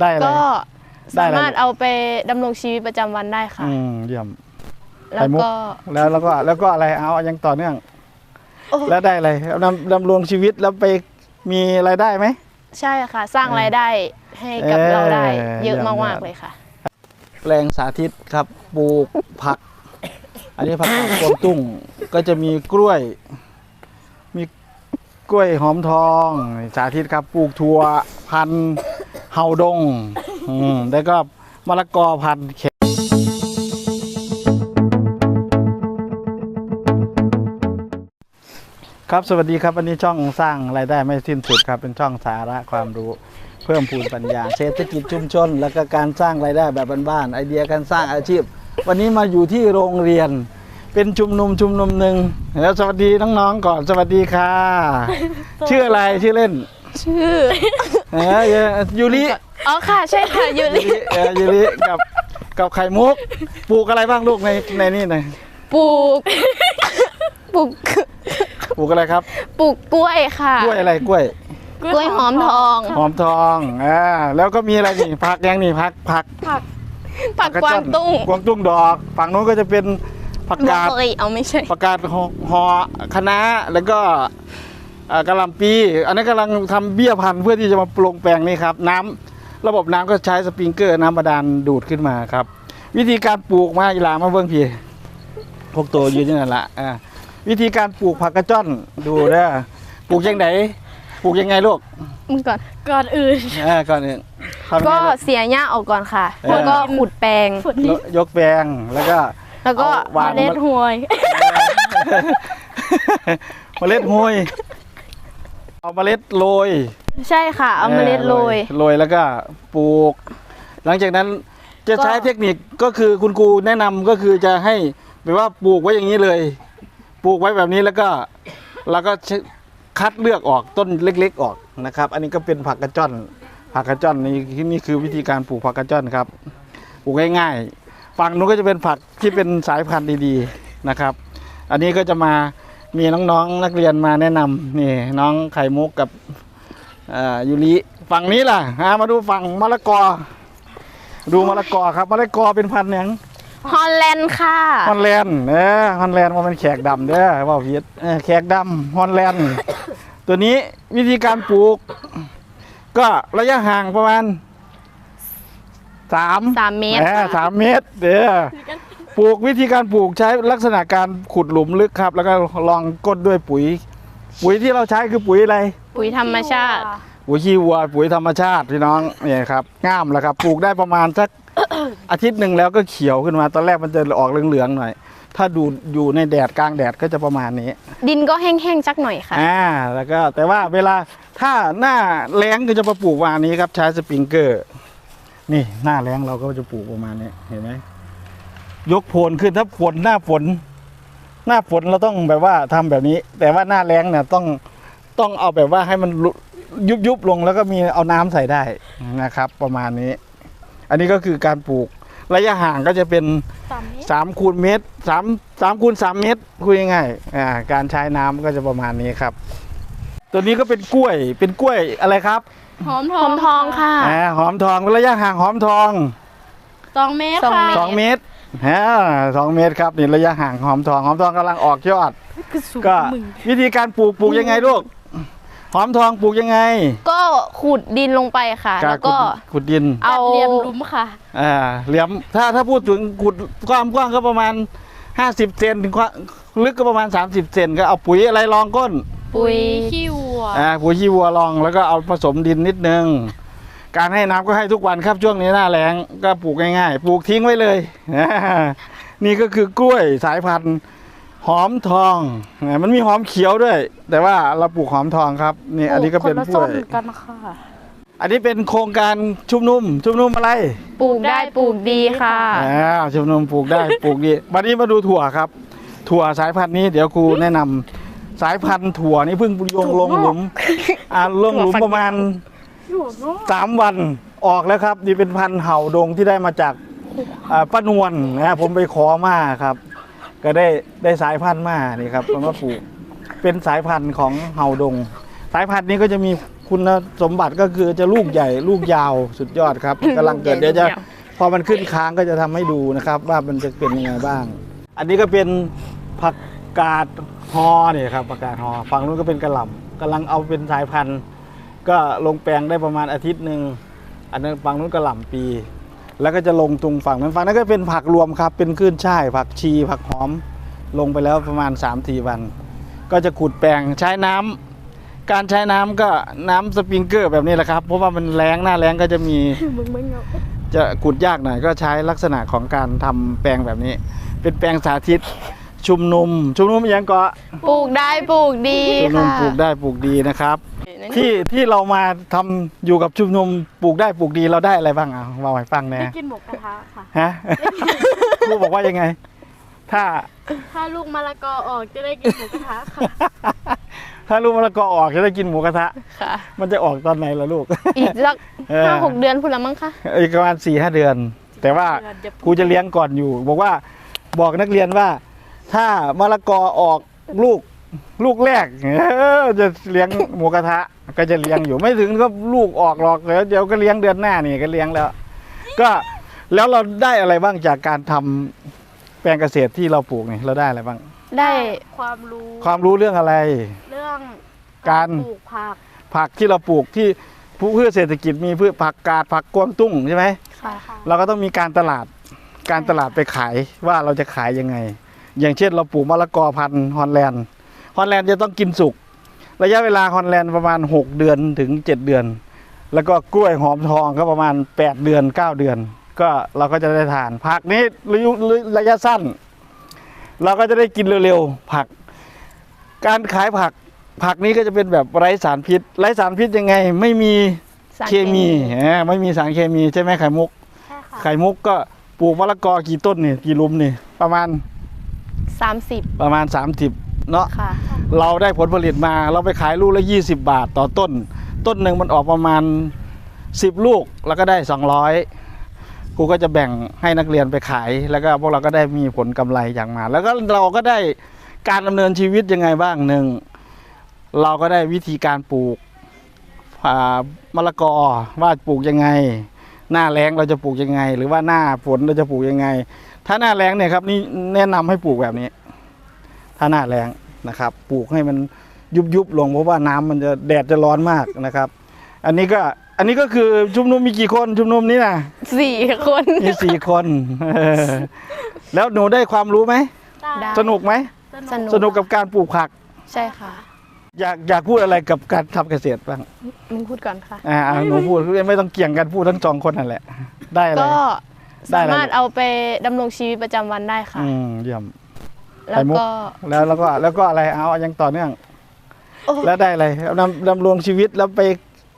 ได้อะไร ก็ได้สาอะไร มารถเอาไปดำรงชีวิตประจำวันได้ค่ะ อืมเยี่ยมแล้วไข่มุก ก็ แล้วแล้วก็แล้วก็อะไรเอายังต่อเนื่อง โอ้ แล้วได้อะไรดำดำรงชีวิตแล้วไปมีรายได้ไหม ใช่ค่ะ สร้างเออรายได้ให้กับเออเราได้ เยอะเยี่ยมมากมากๆเลยค่ะแปลงสาธิตครับปลูกผัก อันนี้ผักกาดกวางตุ้งก็จะมีกล้วย มีกล้วยหอมทอง สาธิตครับปลูกถั่วพันธุ์ เฮาดง อืมแล้วก็มะละกอพันธุ์เข็มครับสวัสดีครับวันนี้ช่องสร้างรายได้ไม่สิ้นสุดครับ เป็นช่องสาระความรู้เพิ่มพูนปัญญา เศรษฐกิจชุมชน แล้วก็การสร้างรายได้แบบบ้านๆไอเดียการสร้างอาชีพ วันนี้มาอยู่ที่โรงเรียน เป็นชุมนุมชุมนุมหนึ่งแล้วสวัสดีน้องๆก่อนสวัสดีค่ะ ชื่ออะไรชื่อเล่น ชื่อ เออยูริอ๋อค่ะใช่ค่ะยูยูริริเออยูริกับกับไข่มุกปลูกอะไรบ้างลูกในในนี่หน่อยปลูกปลูกปลูกอะไรครับ ปลูกกล้วยค่ะ กล้วยอะไรกล้วย กล้วยหอมทอง หอมทองอ่าแล้วก็มีอะไรนี่ผักยังนี่ผักผักผักกวางตุ้งกวางตุ้งดอกฝั่งนู้นก็จะเป็นผักบรอกาดโคลีเอาไม่ใช่ผักกาดหอหอคะน้าแล้วก็ เอ่อกะหล่ำปี อันนี้นกำลังทำเบี้ยพันธุ์เพื่อที่จะมาปรุงแปลงนี่ครับ น้ำระบบน้ำก็ใช้สปริงเกอร์น้ำบาดาลดูดขึ้นมาครับ วิธีการปลูกมาอีหลามาเบิ่งพี่พวกตัวอยู่ที่นั่นละอ่าวิธีการปลูกผักกระจ้อนดูเด้อปลูกยังไงปลูกยังไงลูกมึงก่อนก่อนอื่นเออก่อนอื่นทำยังก็ไงลูกเสียหญ้าออกก่อนค่ะเออแล้วก็ขุดแปลงยกแปลงแล้วก็ แล้วก็เอาวางเมล็ดหวยเมล็ดห้วย เอาเมล็ดโรยใช่ค่ะ เอาเมล็ดโรยโรยแล้วก็ปลูก หลังจากนั้นจะใช้ก็เทคนิคก็คือคุณครูแนะนำก็คือจะให้แบบว่าปลูกไว้อย่างนี้เลย ปลูกไว้แบบนี้แล้วก็แล้วก็คัดเลือกออกต้นเล็ก ๆ ออกนะครับ อันนี้ก็เป็นผักกระจ้อนผักกระจ้อนนี่นี่คือวิธีการปลูกผักกระจ้อนครับปลูกง่ายๆฝั่งนู้นก็จะเป็นผักที่เป็นสายพันธุ์ดีๆนะครับ อันนี้ก็จะมา มีน้องๆนักเรียนมาแนะนำนี่น้องไข่มุกกับเอ่อยูริฝั่งนี้ล่ะอ่ามาดูฝั่งมะละกอ ดูมะละกอครับมะละกอเป็นพันธุ์หยังฮอลแลนด์ค่ะฮอนแลนด์เออฮอนแลนด์มันเป็นแขกดำเด้อว่าผิดเออแขกดำฮอนแลนด์ตัวนี้วิธีการปลูก ก็ระยะห่างประมาณสามสามเมตรออค่ะสามเมตรเด้อ ปลูกวิธีการปลูกใช้ลักษณะการขุดหลุมลึกครับ แล้วก็ลองก้นด้วยปุ๋ย ปุ๋ยที่เราใช้คือปุ๋ยอะไร ปุ๋ยธรรมชาติ ปุ๋ยขี้วัวปุ๋ยธรรมชาติพี่น้องเนี่ยครับง่ามแล้วครับปลูกได้ประมาณสัก อาทิตย์หนึ่งแล้วก็เขียวขึ้นมาตอนแรกมันจะออกเหลืองๆหน่อย ถ้าดูอยู่ในแดดกลางแดดก็จะประมาณนี้ ดินก็แห้งๆสักหน่อยค่ะ อ่าแล้วก็แต่ว่าเวลาถ้าหน้าแล้งก็จะมาปลูกประมาณนี้ครับใช้สปริงเกอร์ นี่หน้าแล้งเราก็จะปลูกประมาณนี้เห็นไหม ยกโพนขึ้นถ้าฝนหน้าฝน หน้าฝนเราต้องแบบว่าทำแบบนี้ แต่ว่าหน้าแล้งเนี่ยต้องต้องเอาแบบว่าให้มันลุยุบยุบลงแล้วก็มีเอาน้ำใส่ได้นะครับ ประมาณนี้ อันนี้ก็คือการปลูก ระยะห่างก็จะเป็นสามเมตรสามคูณเมตรสามสามคูณสามเมตรคุยง่ายๆอ่าการใช้น้ำก็จะประมาณนี้ครับ ตัวนี้ก็เป็นกล้วยเป็นกล้วยอะไรครับหอมทหอองมทองค่ะอ่าหอมทองระยะห่างหอมทองสองเมตรสองค่ะเมตรสองเมตร ฮะสองเมตรครับนี่ระยะห่างหอมทองหอมทองกำลังออกยอด คือสูงก็มึงวิธีการปลูกปลูกยังไงลูก หอมทองปลูกยังไงก็ขุดดินลงไปค่ะแล้วก็ขุดขุดดินเอาจัดเรียมหลุมค่ะ อ่าเหลี่ยมถ้าถ้าพูดถึงขุดความกว้างก็ประมาณ 50 เซนถึงความลึกก็ประมาณ 30 เซนก็เอาปุ๋ยอะไรรองก้น ปุ๋ย ขี้วัว อ่าปุ๋ยขี้วัวรองแล้วก็เอาผสมดินนิดนึง การให้น้ำก็ให้ทุกวันครับช่วงนี้หน้าแล้งก็ปลูกง่ายๆ ปลูกทิ้งไว้เลยอ่านี่ก็คือกล้วยสายพันธุ์หอมทองอ่ามันมีหอมเขียวด้วย แต่ว่าเราปลูกหอมทองครับ นี่อันนี้ก็เป็นคละกล้วยต้นกันค่ะอันนี้เป็นโครงการชุมนุม ชุมนุมอะไร ปลูกได้ปลูกดีค่ะอ่าชุมนุมปลูกได้ปลูกดีวันนี้มาดูถั่วครับ ถั่วสายพันธุ์นี้เดี๋ยวครูแนะนำสายพันธุ์ถั่วนี่เพิ่งโยงลงหลุมอ่าลงหลุมประมาณ สามวันออกแล้วครับ นี่เป็นพันธุ์เห่าดงที่ได้มาจากอ่าป้านวลนะผมไปขอมาครับ ก็ได้ได้สายพันธุ์มานี่ครับผมก็ปลูกเป็นสายพันธุ์ของเห่าดง สายพันธุ์นี้ก็จะมีคุณสมบัติก็คือจะลูกใหญ่ลูกยาวสุดยอดครับกำลังเกิดเดี๋ยวจะลูกใหญ่พอมันขึ้นค้างก็จะทำให้ดูนะครับ ว่ามันจะเป็นยังไงบ้าง อันนี้ก็เป็นผักกาดฮอเนี่ยครับผักกาดฮอฝั่งนู้นก็เป็นกระหล่ำกำลังเอาเป็นสายพันธุ์ ก็ลงแปลงได้ประมาณอาทิตย์หนึ่งอันนั้นฝั่งนู้นกระหล่ำปี แล้วก็จะลงตรงฝั่งนั้นฝั่งนั้นก็เป็นผักรวมครับ เป็นขึ้นช่ายผักชีผักหอมลงไปแล้วประมาณ3าสี่วัน ก็จะขุดแปลงใช้น้ำการใช้น้ำก็น้ำสปริงเกอร์แบบนี้แหละครับ เพราะว่ามันแรงหน้าแรงก็จะมีมึงไม่เงาจะขุดยากหน่อยก็ใช้ลักษณะของการทำแปลงแบบนี้ เป็นแปลงสาธิตชุมนุม ชุมนุมยังเกาะปลูกได้ปลูกดีชุมนุมค่ะปลูกได้ปลูกดีนะครับ ที่ที่เรามาทำอยู่กับชุมนุมปลูกได้ปลูกดีเราได้อะไรบ้างอะเมาให้ฟังแหน่ได้กินหมูกระทะค่ะ ฮะ ครูบอกว่ายังไง ถ้า ถ้าลูกมะละกอออกจะได้กินหมูกระทะค่ะ ถ้าลูกมะละกอออกจะได้กินหมูกระทะ ค่ะ มันจะออกตอนไหนล่ะลูก อีกสักเออ ห้าหกเดือนพุ่นละมั้งคะอีกประมาณสี่ห้าเดือน แต่ว่าเดือนเดี๋ยวครูจะเลี้ยงก่อนอยู่ บอกว่าบอกนักเรียนว่า ถ้ามะละกอออกลูก ลูกแรกเออจะเลี้ยงหมูกระทะ ก็จะเลี้ยงอยู่ไม่ถึงก็ลูกออกหรอกเดี๋ยวเดี๋ยวก็เลี้ยงเดือนหน้านี่ก็เลี้ยงแล้ว ก็แล้วเราได้อะไรบ้างจากการทำแปลงเกษตรที่เราปลูกนี่เราได้อะไรบ้าง ได้ความรู้ความรู้เรื่องอะไร เรื่องการปลูกผักผักที่เราปลูกที่พืชเศรษฐกิจมีพืชผักกาดผักกวางตุ้งใช่ไหมค่ะค่ะเราก็ต้องมีการตลาดการตลาดไปขายว่าเราจะขายยังไง อย่างเช่นเราปลูกมะละกอพันธุ์ฮอลแลนด์ ฮอลแลนด์จะต้องกินสุก ระยะเวลาฮอลแลนด์ประมาณ 6 เดือนถึง 7 เดือน แล้วก็กล้วยหอมทองก็ประมาณ 8 เดือน 9 เดือน ก็เราก็จะได้ทานผักนี้ระยะระยะสั้น เราก็จะได้กินเร็วๆผัก การขายผักผักนี้ก็จะเป็นแบบไร้สารพิษ ไร้สารพิษยังไงไม่มีสารเคมีเออไม่มีสารเคมีใช่ไหมไข่มุกใช่ค่ะไข่มุกก็ปลูกมะละกอกี่ต้นนี่กี่หลุมนี่ประมาณสามสิบประมาณ 30 เนาะค่ะ เราได้ผลผลิตมาเราไปขายลูกละ 20 บาทต่อต้น ต้นหนึ่งมันออกประมาณ 10 ลูกแล้วก็ได้ 200ครูก็จะแบ่งให้นักเรียนไปขาย แล้วก็พวกเราก็ได้มีผลกำไรอย่างมา แล้วก็เราก็ได้การดำเนินชีวิตยังไงบ้างหนึ่งเราก็ได้วิธีการปลูกมะละกอว่าปลูกยังไง หน้าแล้งเราจะปลูกยังไง หรือว่าหน้าฝนเราจะปลูกยังไง ถ้าหน้าแล้งเนี่ยครับนี่แนะนำให้ปลูกแบบนี้ ถ้าหน้าแล้ง นะครับ ปลูกให้มันยุบยุบๆลงเพราะว่าน้ำมันจะแดดจะร้อนมากนะครับ อันนี้ก็อันนี้ก็คือชุมนุมมีกี่คนชุมนุมนี้นะสี่คนมีสี่คนเออแล้วหนูได้ความรู้ไหมได้สนุกไหมสนุกสนุกกับการปลูกผัก ใช่ค่ะ อยากอยากพูดอะไรกับการทำเกษตรบ้างมึงพูดก่อนค่ะอ่าอ่าหนูพูดไม่ต้องเกี่ยงกันพูดทั้งสองคนนั่นแหละ ได้อะไรก็ได้สาอะไรมารถเอาไปดำรงชีวิตประจำวันได้ค่ะอืมเยี่ยม แล้วก็แล้วแล้วก็แล้วก็อะไรเอายังต่อเนื่อง โอ้แล้วได้อะไรดำดำรงชีวิตแล้วไป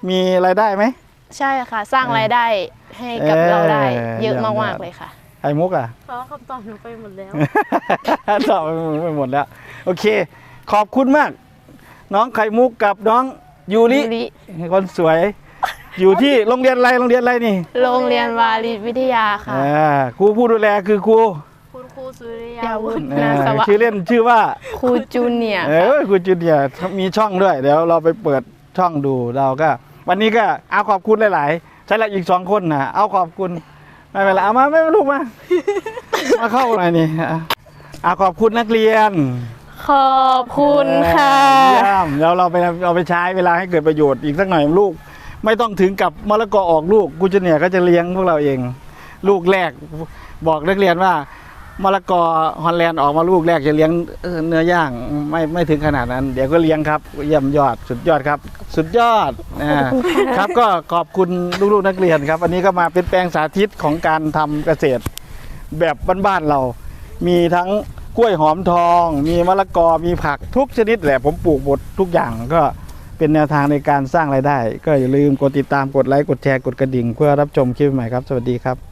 มีรายได้ไหม ใช่ค่ะ สร้างรายได้ให้กับเออเราได้ เยอะเยี่ยมมากยอดๆเลยค่ะ ไข่มุกอะเพราะคำตอบหนูไปหมดแล้ว ตอบไปหมดแล้ว โอเค ขอบคุณมาก น้องไข่มุกกับน้องยูริยูริ คนสวย อยู่ที่โรงเรียนอะไรโรงเรียนอะไรนี่โรงเรียนวารีวิทยาค่ะ อ่าครูผู้ดูแลคือครู คุณครูสุริยายาวุวุฒิฒิอ่านาสวะชื่อเล่นชื่อว่า ครูจูเนียร์เออครูจูเนียร์มีช่องด้วย เดี๋ยวเราไปเปิดช่องดูเราก็ วันนี้ก็เอาขอบคุณหลาย ๆ ใช่ละอีกสองคนนะเอาขอบคุณ ไม่เป็นไรเอามาไม่เป็นลูกมา มาเข้าหน่อยนี่อะเอาขอบคุณนักเรียนขอบคุณค่ะ เยี่ยมแล้วเราไปเอาไปใช้เวลาให้เกิดประโยชน์อีกสักหน่อยลูก ไม่ต้องถึงกับมะละกอออกลูกกูจะเนี่ยก็จะเลี้ยงพวกเราเอง ลูกแรกบอกนักเรียนว่า มะละกอฮอลแลนด์ออกมาลูกแรกจะเลี้ยงเนื้อย่างไม่ไม่ถึงขนาดนั้น เดี๋ยวก็เลี้ยงครับเยี่ยมยอดสุดยอดครับ สุดยอดอ่าครับก็ขอบคุณลูกๆนักเรียนครับ อันนี้ก็มาเป็นแปลงสาธิตของการทำเกษตร แบบบ้านๆเรา มีทั้งกล้วยหอมทอง มีมะละกอมีผักทุกชนิดแหละผมปลูกหมดทุกอย่างก็เป็นแนวทางในการสร้างรายได้ ก็อย่าลืมกดติดตามกดไลค์กดแชร์กดกระดิ่ง เพื่อรับชมคลิปใหม่ครับ สวัสดีครับ